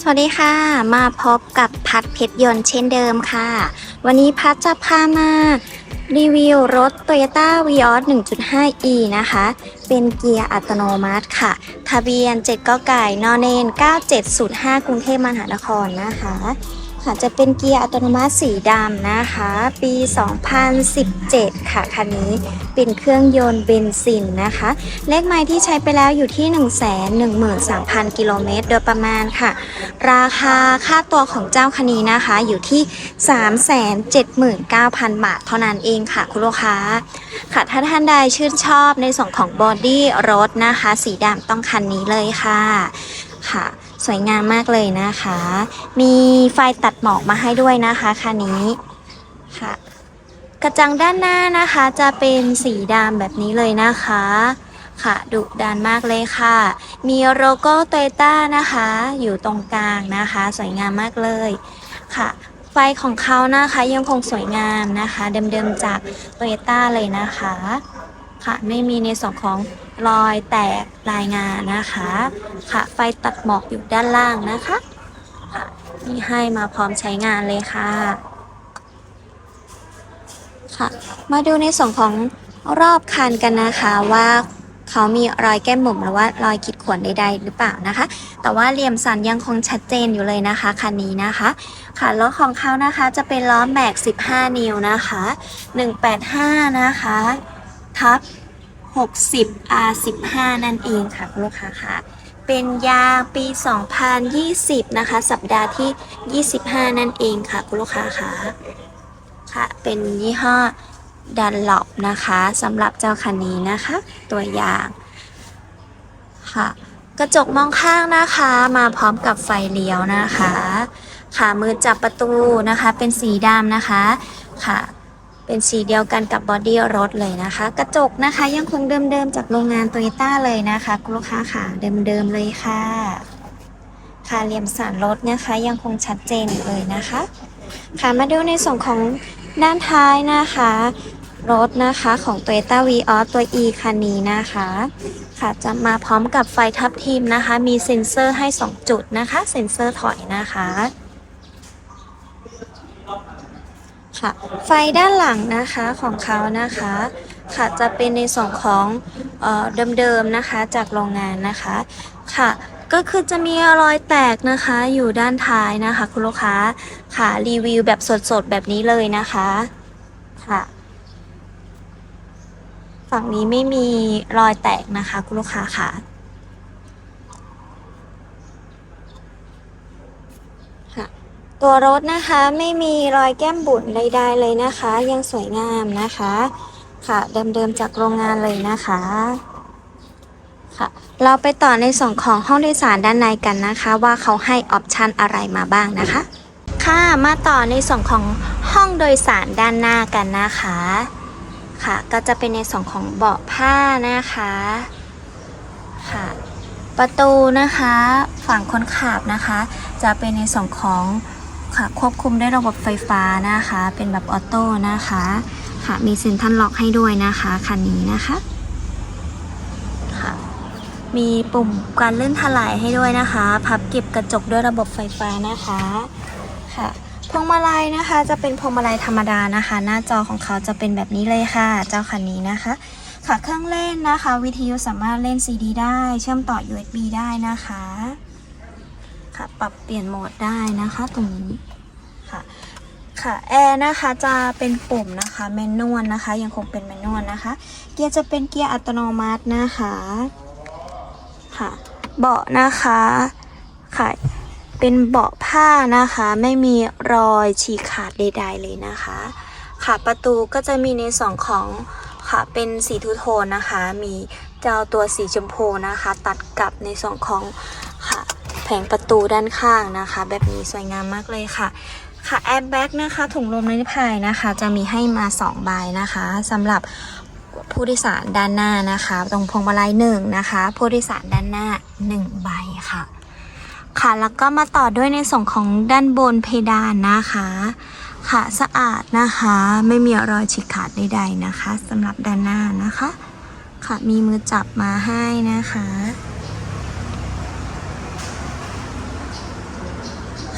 สวัสดีค่ะ มาพบกับพัดเพชรยนต์เช่นเดิมค่ะ วันนี้พัดจะพามารีวิวรถ Toyota Vios 1.5e นะคะ เป็นเกียร์อัตโนมัติค่ะ ทะเบียน7กไก่นอนเนน 9705 กรุงเทพมหานครนะคะ ค่ะจะเป็นเกียร์อัตโนมัติสีดำนะคะ ปี 2017 ค่ะคันนี้เป็นเครื่องยนต์เบนซินนะคะ เลขไม้ที่ใช้ไปแล้วอยู่ที่ 113,000 กิโลเมตรโดยประมาณค่ะ ราคาค่าตัวของเจ้าคันนี้นะคะอยู่ที่ 379,000 บาทเท่านั้นเองค่ะคุณลูกค้า ค่ะถ้าท่านใดชื่นชอบในส่วนของบอดี้รถนะคะ สีดำต้องคันนี้เลยค่ะค่ะ สวยงามมากเลยนะคะ มีไฟตัดหมอกมาให้ด้วยนะคะคันนี้ค่ะ กระจังด้านหน้านะคะจะเป็นสีดำแบบนี้เลยนะคะ ค่ะดุดันมากเลยค่ะ มีโลโก้โตโยต้านะคะ อยู่ตรงกลางนะคะ สวยงามมากเลยค่ะ ไฟของเขานะคะยังคงสวยงามนะคะ เดิมๆจากโตโยต้าเลยนะคะ ค่ะ ไม่มีในส่วนของรอยแตกลายงานนะคะ ค่ะ ไฟตัดหมอกอยู่ด้านล่างนะคะค่ะนี่ให้มาพร้อมใช้งานเลยค่ะค่ะ มาดูในส่วนของรอบคันกันนะคะว่าเขามีรอยแก้มบุ๋มหรือว่ารอยขีดข่วนใดๆหรือเปล่านะคะ แต่ว่าเหลี่ยมสันยังคงชัดเจนอยู่เลยนะคะคันนี้นะคะ ค่ะล้อของเขานะคะจะเป็นล้อแม็ก 15 นิ้วนะคะ 185 นะคะ ทับ60 R15 นั่นเองค่ะคุณลูกค้าค่ะเป็นยางปี 2020 นะคะ สัปดาห์ที่ 25 นั่นเองค่ะคุณลูกค้าค่ะค่ะ เป็นยี่ห้อดันหลบนะคะสำหรับเจ้าคันนี้นะคะ ตัวอย่างค่ะกระจกมองข้างนะคะมาพร้อมกับไฟเลี้ยวนะคะ ค่ะมือจับประตูนะคะ เป็นสีดำนะคะ ค่ะ เป็นสีเดียวกันกับบอดี้รถเลยนะคะ กระจกนะคะยังคงเดิมๆจากโรงงานโตโยต้าเลยนะคะคุณลูกค้าค่ะเดิมๆเลยค่ะค่ะเหลี่ยมสันรถนะคะยังคงชัดเจนเลยนะคะ ค่ะมาดูในส่วนของด้านท้ายนะคะรถนะคะของ Toyota Vios ตัว E คันนี้นะคะ ค่ะจะมาพร้อมกับไฟทับทิมนะคะ มีเซ็นเซอร์ให้ 2 จุดนะคะ เซ็นเซอร์ถอยนะคะ ค่ะ ไฟด้านหลังนะคะของเขานะคะ ค่ะจะเป็นในส่วนของเออเดิมๆนะคะจากโรงงานนะคะค่ะ ก็คือจะมีรอยแตกนะคะอยู่ด้านท้ายนะคะ คุณลูกค้าค่ะรีวิวแบบสดๆแบบนี้เลยนะคะค่ะ ฝั่งนี้ไม่มีรอยแตกนะคะ คุณลูกค้าค่ะ ตัวรถนะคะไม่มีรอยแก้มบุ๋นใดๆเลยนะคะ ยังสวยงามนะคะ ค่ะเดิมๆจากโรงงานเลยนะคะค่ะเราไปต่อในส่วนของห้องโดยสารด้านในกันนะคะ ว่าเขาให้ออปชันอะไรมาบ้างนะคะ ค่ะมาต่อในส่วนของห้องโดยสารด้านหน้ากันนะคะค่ะ ก็จะเป็นในส่วนของเบาะผ้านะคะค่ะ ประตูนะคะ ฝั่งคนขับนะคะ จะเป็นในส่วนของ ค่ะควบคุมด้วยระบบไฟฟ้านะคะ เป็นแบบออโต้นะคะค่ะมีเซ็นทรัลล็อกให้ด้วยนะคะคันนี้นะคะค่ะมีปุ่มการเลื่อนถลายให้ด้วยนะคะ พับเก็บกระจกด้วยระบบไฟฟ้านะคะค่ะพวงมาลัยนะคะจะเป็นพวงมาลัยธรรมดานะคะ หน้าจอของเขาจะเป็นแบบนี้เลยค่ะ เจ้าคันนี้นะคะ ค่ะเครื่องเล่นนะคะ วิทยุสามารถเล่น CD ได้ เชื่อมต่อ USB ได้นะคะ ค่ะ ปรับเปลี่ยนโหมดได้นะคะตรงนี้ค่ะค่ะแอร์นะคะจะเป็นปุ่มนะคะแมนนวลนะคะ ยังคงเป็นแมนนวลนะคะ เกียร์จะเป็นเกียร์อัตโนมัตินะคะค่ะเบาะนะคะค่ะเป็นเบาะผ้านะคะ ไม่มีรอยฉีกขาดใดๆเลยนะคะ ค่ะประตูก็จะมีในสองของค่ะเป็นสีทูโทนนะคะ มีเจ้าตัวสีชมพูนะคะ ตัดกับในส่วนของค่ะ แผงประตูด้านข้างนะคะ แบบนี้สวยงามมากเลยค่ะ ค่ะแอร์แบ็กนะคะถุงลมนิรภัยนะคะ จะมีให้มา 2 ใบนะคะสำหรับผู้โดยสารด้านหน้านะคะ ตรงพวงมาลัยหนึ่งนะคะ ผู้โดยสารด้านหน้า 1 ใบค่ะ ค่ะแล้วก็มาต่อด้วยในส่วนของด้านบนเพดานนะคะค่ะสะอาดนะคะ ไม่มีรอยฉีกขาดใดๆนะคะสำหรับด้านหน้านะคะ ค่ะมีมือจับมาให้นะคะ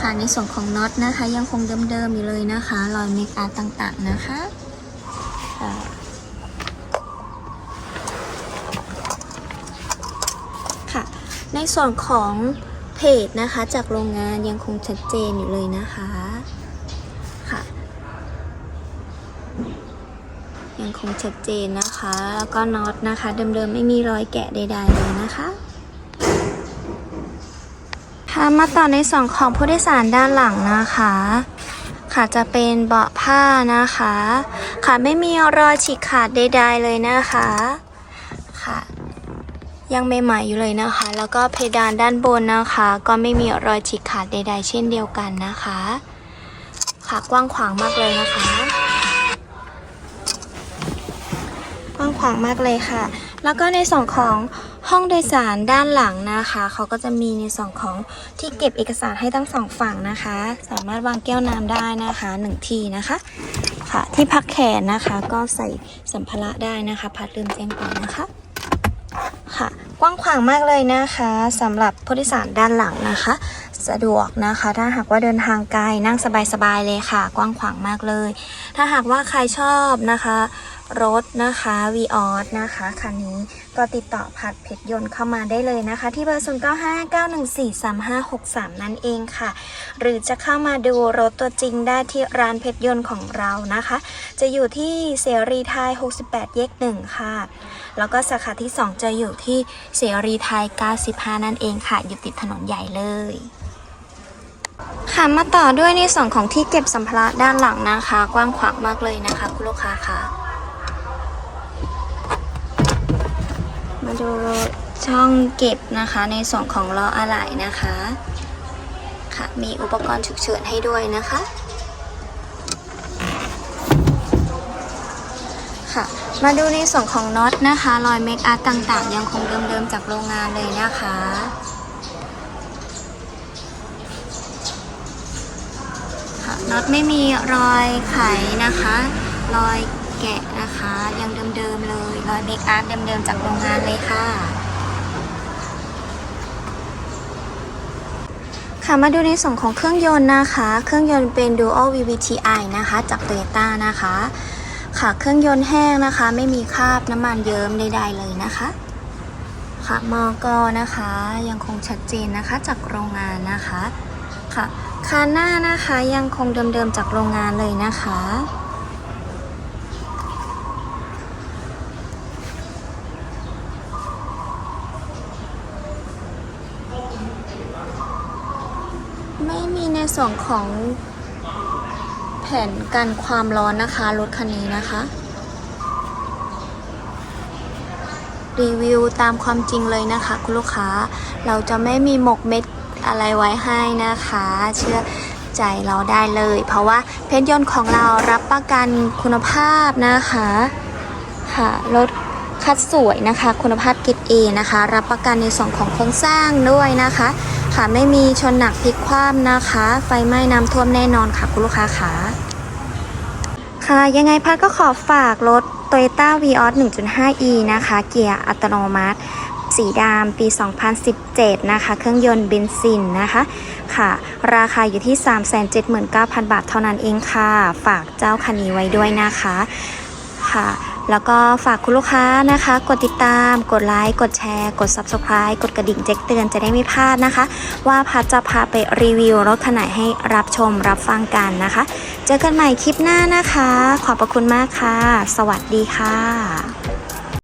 ค่ะ ในส่วนของน็อตนะคะ ยังคงเดิมๆอยู่เลยนะคะ รอยเมคอัพต่างๆนะคะค่ะค่ะ ในส่วนของเพจนะคะ จากโรงงานยังคงชัดเจนอยู่เลยนะคะค่ะ ยังคงชัดเจนนะคะ แล้วก็น็อตนะคะ เดิมๆไม่มีรอยแกะใดๆเลยนะคะ ค่ะมาต่อในส่วนของผู้โดยสารด้านหลังนะคะ ค่ะจะเป็นเบาะผ้านะคะ ค่ะไม่มีรอยฉีกขาดใดๆเลยนะคะ ค่ะ ยังใหม่ๆอยู่เลยนะคะ แล้วก็เพดานด้านบนนะคะ ก็ไม่มีรอยฉีกขาดใด ๆ เช่นเดียวกันนะคะ ค่ะกว้างขวางมากเลยนะคะ กว้างขวางมากเลยค่ะ แล้วก็ในส่วนของ ห้องโดยสารด้านหลังนะคะเขาก็จะมีในส่วนของที่เก็บเอกสารให้ทั้งสองฝั่งนะคะ สามารถวางแก้วน้ำได้นะคะหนึ่งที่นะคะ ค่ะที่พักแขนนะคะก็ใส่สัมภาระได้นะคะ พัดลืมแจ้งก่อนนะคะค่ะกว้างขวางมากเลยนะคะสำหรับผู้โดยสารด้านหลังนะคะ สะดวกนะคะ ถ้าหากว่าเดินทางไกลนั่งสบายๆเลยค่ะ กว้างขวางมากเลย ถ้าหากว่าใครชอบนะคะ รถนะคะวีออสนะคะคันนี้ก็ติดต่อพัดเพชรยนต์เข้ามาได้เลยนะคะ ที่เบอร์ 0 9 5 9 1 4 3 5 6 3 นั่นเองค่ะ หรือจะเข้ามาดูรถตัวจริงได้ที่ร้านเพชรยนต์ของเรานะคะ จะอยู่ที่เสรีไทย 68แยก1ค่ะ แล้วก็สาขาที่ 2 จะอยู่ที่เสรีไทย 95 นั่นเองค่ะ อยู่ติดถนนใหญ่เลยค่ะมาต่อด้วยในส่วนของที่เก็บสัมภาระด้านหลังนะคะ กว้างขวางมากเลยนะคะ คุณลูกค้าค่ะ มาดูช่องเก็บนะคะในส่วนของล้ออะไหล่นะคะ ค่ะ มีอุปกรณ์ฉุกเฉินให้ด้วยนะคะ ค่ะ มาดูในส่วนของน็อตนะคะ รอยเมคอัพต่างๆ ยังคงเดิมๆจากโรงงานเลยนะคะค่ะน็อตไม่มีรอยไขนะคะ รอย แกะนะคะ ยังเดิมๆเลยรอยเบรกอาร์ตเดิมๆจากโรงงานเลยค่ะ ค่ะมาดูในส่วนของเครื่องยนต์นะคะ เครื่องยนต์เป็น Dual VVTi นะคะ จาก Toyota นะคะ ค่ะเครื่องยนต์แห้งนะคะ ไม่มีคราบน้ำมันเยิ้มใดๆเลยนะคะ ค่ะมอกอนะคะยังคงชัดเจนนะคะจากโรงงานนะคะ ค่ะคานหน้านะคะยังคงเดิมๆจากโรงงานเลยนะคะ ไม่มีในส่วนของแผ่นกันความร้อนนะคะ รถคันนี้นะคะ รีวิวตามความจริงเลยนะคะ คุณลูกค้าเราจะไม่มีหมกเม็ดอะไรไว้ให้นะคะ เชื่อใจเราได้เลย เพราะว่าเพชรยนต์ของเรารับประกันคุณภาพนะคะ ค่ะรถ คัดสวยนะคะ คุณภาพเกรดเอนะคะ รับประกันในส่วนของโครงสร้างด้วยนะคะ ค่ะไม่มีชนหนักพลิกคว่ำนะคะ ไฟไหม้น้ำท่วมแน่นอนค่ะคุณลูกค้าค่ะค่ะยังไงพัดก็ขอฝากรถ Toyota Vios 1.5e นะคะ เกียร์อัตโนมัติ สีดำปี 2017 นะคะ เครื่องยนต์เบนซินนะคะค่ะ ราคาอยู่ที่ 379,000 บาทเท่านั้นเองค่ะ ฝากเจ้าคันนี้ไว้ด้วยนะคะ ค่ะ แล้วก็ฝากคุณลูกค้านะคะ กดติดตาม กดไลค์ กดแชร์ กด Subscribe กดกระดิ่งแจ้งเตือนจะได้ไม่พลาดนะคะ ว่าพัดจะพาไปรีวิวรถคันไหนให้รับชมรับฟังกันนะคะ เจอกันใหม่คลิปหน้านะคะ ขอบพระคุณมากค่ะ สวัสดีค่ะ